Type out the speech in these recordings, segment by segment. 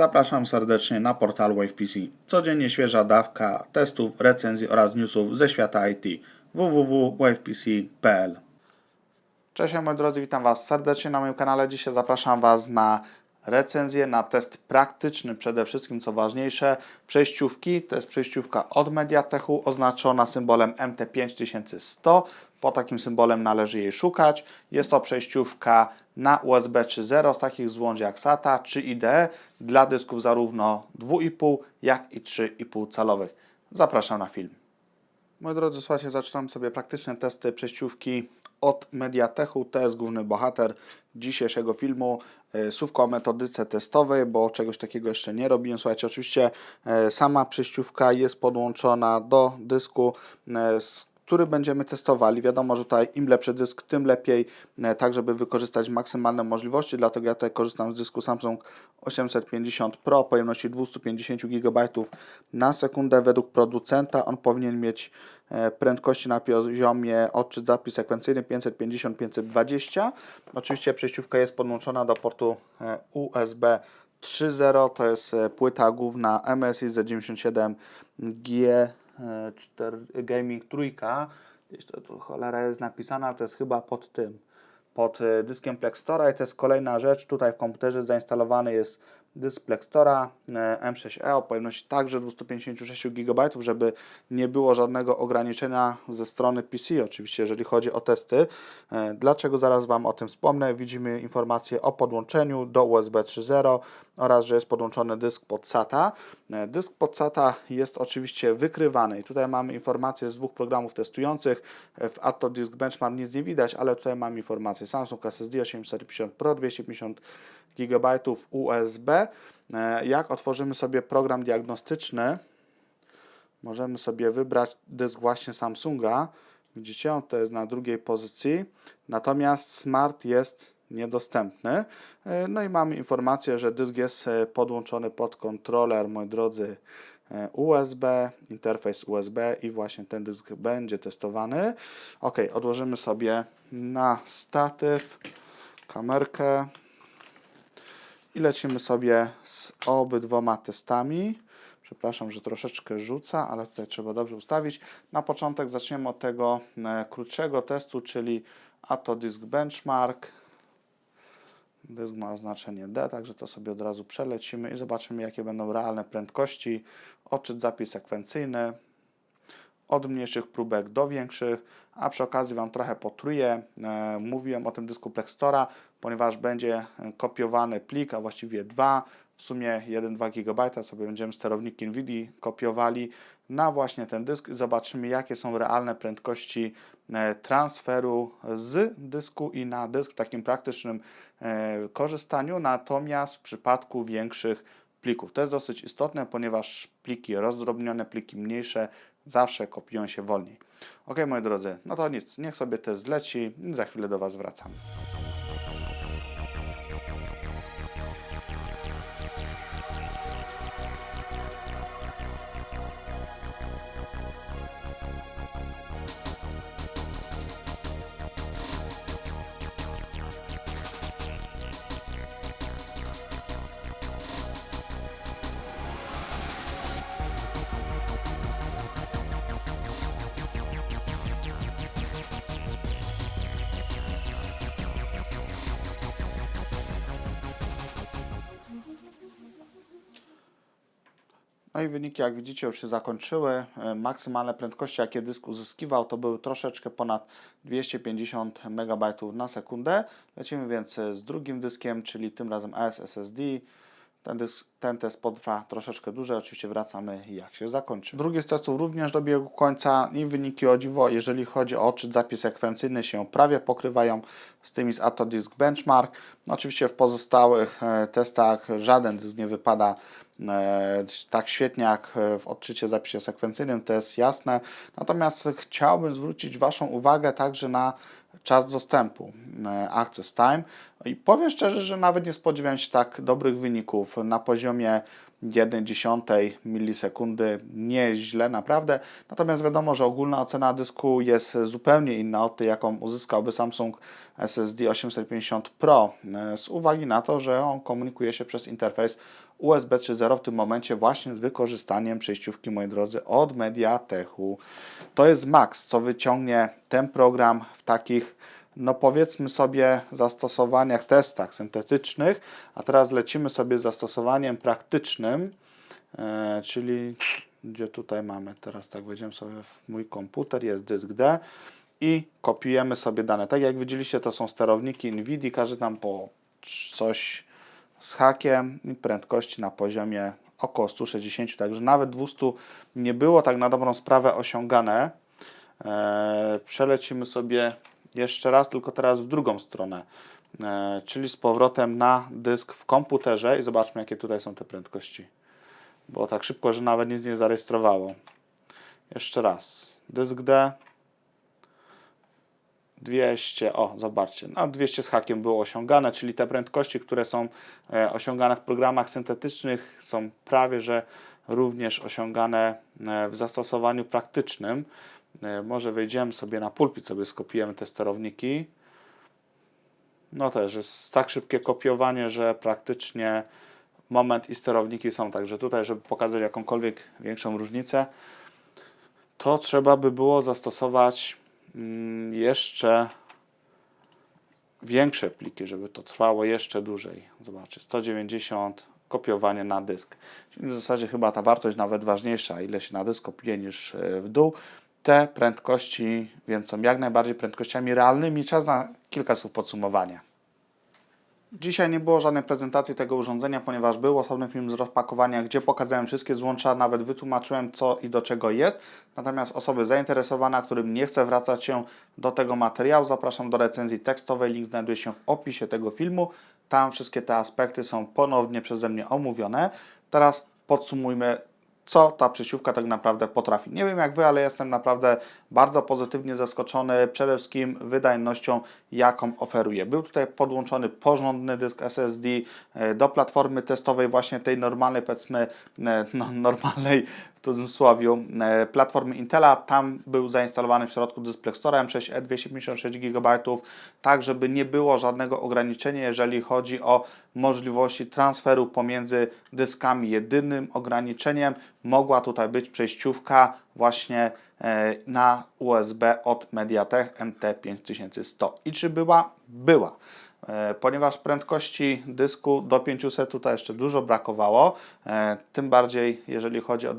Zapraszam serdecznie na portal WavePC. Codziennie świeża dawka testów, recenzji oraz newsów ze świata IT. www.wavepc.pl Cześć moi drodzy, witam Was serdecznie na moim kanale. Dzisiaj zapraszam Was na recenzję, na test praktyczny przede wszystkim, co ważniejsze, przejściówki. To jest przejściówka od Mediatechu oznaczona symbolem MT5100. Po takim symbolem należy jej szukać. Jest to przejściówka na USB 3.0 z takich złącz jak SATA czy IDE dla dysków zarówno 2,5 jak i 3,5 calowych. Zapraszam na film. Moi drodzy, słuchajcie, zaczynam sobie praktyczne testy przejściówki od Mediatechu. To jest główny bohater dzisiejszego filmu. E, Słówko o metodyce testowej, bo czegoś takiego jeszcze nie robiłem. Słuchajcie, oczywiście e, sama przejściówka jest podłączona do dysku, e, z który będziemy testowali. Wiadomo, że tutaj im lepszy dysk, tym lepiej, e, tak żeby wykorzystać maksymalne możliwości, dlatego ja tutaj korzystam z dysku Samsung 850 Pro pojemności 250 GB na sekundę. Według producenta on powinien mieć e, prędkości na poziomie odczyt zapis sekwencyjny 550-520. Oczywiście przejściówka jest podłączona do portu e, USB 3.0, to jest płyta główna MSI Z97G 4, Gaming trójka, gdzieś to, to cholera jest napisana, to jest chyba pod tym, pod e, dyskiem Plextora i to jest kolejna rzecz, tutaj w komputerze zainstalowany jest dysk Plextora e, M6E o pojemności także 256 GB, żeby nie było żadnego ograniczenia ze strony PC, oczywiście jeżeli chodzi o testy. E, dlaczego zaraz Wam o tym wspomnę? Widzimy informację o podłączeniu do USB 3.0 oraz, że jest podłączony dysk pod SATA. E, dysk pod SATA jest oczywiście wykrywany i tutaj mamy informację z dwóch programów testujących. W Atto Disk Benchmark nic nie widać, ale tutaj mamy informację Samsung SSD 850 Pro 250 GB USB. E, jak otworzymy sobie program diagnostyczny, możemy sobie wybrać dysk właśnie Samsunga. Widzicie, on to jest na drugiej pozycji. Natomiast Smart jest niedostępny. E, no i mamy informację, że dysk jest e, podłączony pod kontroler, moi drodzy, USB, interfejs USB i właśnie ten dysk będzie testowany. Ok, odłożymy sobie na statyw kamerkę i lecimy sobie z obydwoma testami. Przepraszam, że troszeczkę rzuca, ale tutaj trzeba dobrze ustawić. Na początek zaczniemy od tego e, krótszego testu, czyli Atto Disk Benchmark. Dysk ma oznaczenie D, także to sobie od razu przelecimy i zobaczymy, jakie będą realne prędkości. Odczyt zapis sekwencyjny od mniejszych próbek do większych, a przy okazji Wam trochę potruję. E, mówiłem o tym dysku Plextora, ponieważ będzie kopiowany plik, a właściwie dwa, w sumie 1-2 GB sobie będziemy sterownik NVIDIA kopiowali na właśnie ten dysk zobaczymy jakie są realne prędkości e, transferu z dysku i na dysk w takim praktycznym e, korzystaniu, natomiast w przypadku większych plików. To jest dosyć istotne, ponieważ pliki rozdrobnione, pliki mniejsze zawsze kopiują się wolniej. Ok, moi drodzy, no to nic, niech sobie to zleci za chwilę do Was wracam. No i wyniki, jak widzicie, już się zakończyły. E, maksymalne prędkości, jakie dysk uzyskiwał, to były troszeczkę ponad 250 MB na sekundę. Lecimy więc z drugim dyskiem, czyli tym razem ASSD. Ten, dysk, ten test potrwa troszeczkę dłużej, oczywiście wracamy jak się zakończy. Drugi z testów również dobiegł końca i wyniki o dziwo, jeżeli chodzi o odczyt zapis sekwencyjny się prawie pokrywają z tymi z Atto Disk Benchmark. Oczywiście w pozostałych e, testach żaden dysk nie wypada e, tak świetnie jak w odczycie zapisie sekwencyjnym, to jest jasne. Natomiast chciałbym zwrócić Waszą uwagę także na czas dostępu, e, access time. I powiem szczerze, że nawet nie spodziewałem się tak dobrych wyników na poziomie 0,1 milisekundy, nieźle naprawdę. Natomiast wiadomo, że ogólna ocena dysku jest zupełnie inna od tej, jaką uzyskałby Samsung SSD 850 Pro, e, z uwagi na to, że on komunikuje się przez interfejs USB 3.0 w tym momencie właśnie z wykorzystaniem przejściówki, moi drodzy, od Mediateku. To jest max, co wyciągnie ten program w takich no powiedzmy sobie zastosowaniach, testach syntetycznych, a teraz lecimy sobie z zastosowaniem praktycznym, e, czyli gdzie tutaj mamy, teraz tak wejdziemy sobie w mój komputer, jest dysk D i kopiujemy sobie dane. Tak jak widzieliście, to są sterowniki NVIDIA, każdy tam po coś z hakiem i prędkości na poziomie około 160, także nawet 200 nie było tak na dobrą sprawę osiągane. E, przelecimy sobie jeszcze raz, tylko teraz w drugą stronę, e, czyli z powrotem na dysk w komputerze i zobaczmy, jakie tutaj są te prędkości. Było tak szybko, że nawet nic nie zarejestrowało. Jeszcze raz. Dysk D. 200, o zobaczcie, no 200 z hakiem było osiągane, czyli te prędkości, które są e, osiągane w programach syntetycznych są prawie, że również osiągane e, w zastosowaniu praktycznym. E, może wejdziemy sobie na pulpit, sobie skopiujemy te sterowniki. No też jest tak szybkie kopiowanie, że praktycznie moment i sterowniki są. Także tutaj, żeby pokazać jakąkolwiek większą różnicę, to trzeba by było zastosować mm, jeszcze większe pliki, żeby to trwało jeszcze dłużej. Zobaczcie, 190 kopiowanie na dysk. W zasadzie chyba ta wartość nawet ważniejsza, ile się na dysk kopiuje niż e, w dół te prędkości więc są jak najbardziej prędkościami realnymi. Czas na kilka słów podsumowania. Dzisiaj nie było żadnej prezentacji tego urządzenia, ponieważ był osobny film z rozpakowania, gdzie pokazałem wszystkie złącza, nawet wytłumaczyłem co i do czego jest. Natomiast osoby zainteresowane, którym nie chce wracać się do tego materiału, zapraszam do recenzji tekstowej. Link znajduje się w opisie tego filmu. Tam wszystkie te aspekty są ponownie przeze mnie omówione. Teraz podsumujmy co ta przesiówka tak naprawdę potrafi. Nie wiem jak Wy, ale jestem naprawdę bardzo pozytywnie zaskoczony przede wszystkim wydajnością, jaką oferuje. Był tutaj podłączony porządny dysk SSD e, do platformy testowej, właśnie tej normalnej, powiedzmy, e, no, normalnej w cudzysłowie e, platformy Intela. Tam był zainstalowany w środku Display Store M6 256 GB, tak żeby nie było żadnego ograniczenia, jeżeli chodzi o możliwości transferu pomiędzy dyskami. Jedynym ograniczeniem mogła tutaj być przejściówka właśnie e, na USB od Mediatek MT5100. I czy była? Była. E, ponieważ prędkości dysku do 500 tutaj jeszcze dużo brakowało, e, tym bardziej jeżeli chodzi o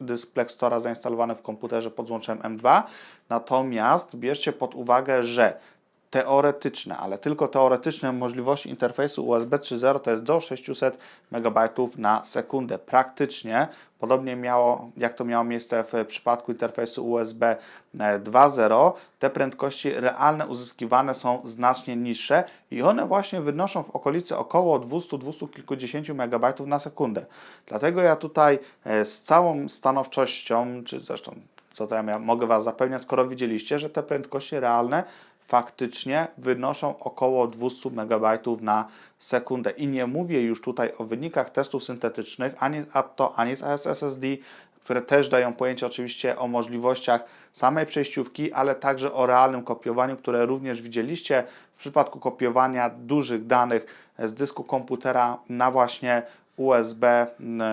dysk Plextora zainstalowany w komputerze pod złączem M2. Natomiast bierzcie pod uwagę, że teoretyczne, ale tylko teoretyczne możliwości interfejsu USB 3.0 to jest do 600 MB na sekundę. Praktycznie podobnie miało, jak to miało miejsce w przypadku interfejsu USB 2.0, te prędkości realne uzyskiwane są znacznie niższe i one właśnie wynoszą w okolicy około 200-200 kilkudziesięciu megabajtów na sekundę. Dlatego ja tutaj e, z całą stanowczością, czy zresztą co to ja mogę Was zapewniać, skoro widzieliście, że te prędkości realne faktycznie wynoszą około 200 MB na sekundę. I nie mówię już tutaj o wynikach testów syntetycznych, ani z Atto, ani z SSD, które też dają pojęcie oczywiście o możliwościach samej przejściówki, ale także o realnym kopiowaniu, które również widzieliście w przypadku kopiowania dużych danych z dysku komputera na właśnie USB,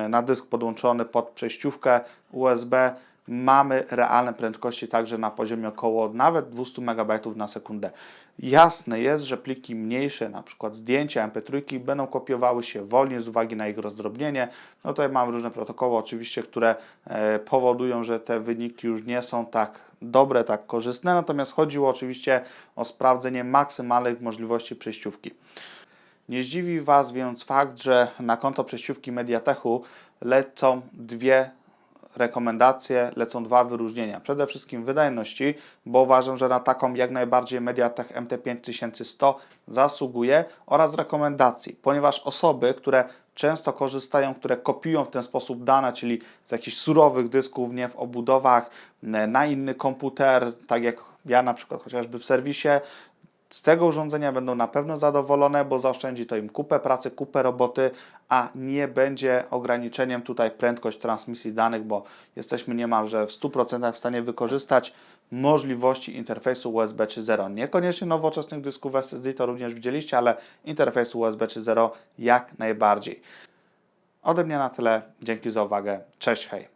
na dysk podłączony pod przejściówkę USB mamy realne prędkości także na poziomie około nawet 200 MB na sekundę. Jasne jest, że pliki mniejsze, na przykład zdjęcia MP3, będą kopiowały się wolniej z uwagi na ich rozdrobnienie. No tutaj mamy różne protokoły oczywiście, które e, powodują, że te wyniki już nie są tak dobre, tak korzystne, natomiast chodziło oczywiście o sprawdzenie maksymalnych możliwości przejściówki. Nie zdziwi Was więc fakt, że na konto przejściówki Mediatechu lecą dwie rekomendacje lecą dwa wyróżnienia. Przede wszystkim wydajności, bo uważam, że na taką jak najbardziej Mediatek MT5100 zasługuje oraz rekomendacji, ponieważ osoby, które często korzystają, które kopiują w ten sposób dane, czyli z jakichś surowych dysków, nie w obudowach, na inny komputer, tak jak ja na przykład chociażby w serwisie, z tego urządzenia będą na pewno zadowolone, bo zaoszczędzi to im kupę pracy, kupę roboty, a nie będzie ograniczeniem tutaj prędkość transmisji danych, bo jesteśmy niemalże w 100% w stanie wykorzystać możliwości interfejsu USB 3.0. Niekoniecznie nowoczesnych dysków SSD, to również widzieliście, ale interfejsu USB 3.0 jak najbardziej. Ode mnie na tyle. Dzięki za uwagę. Cześć, hej.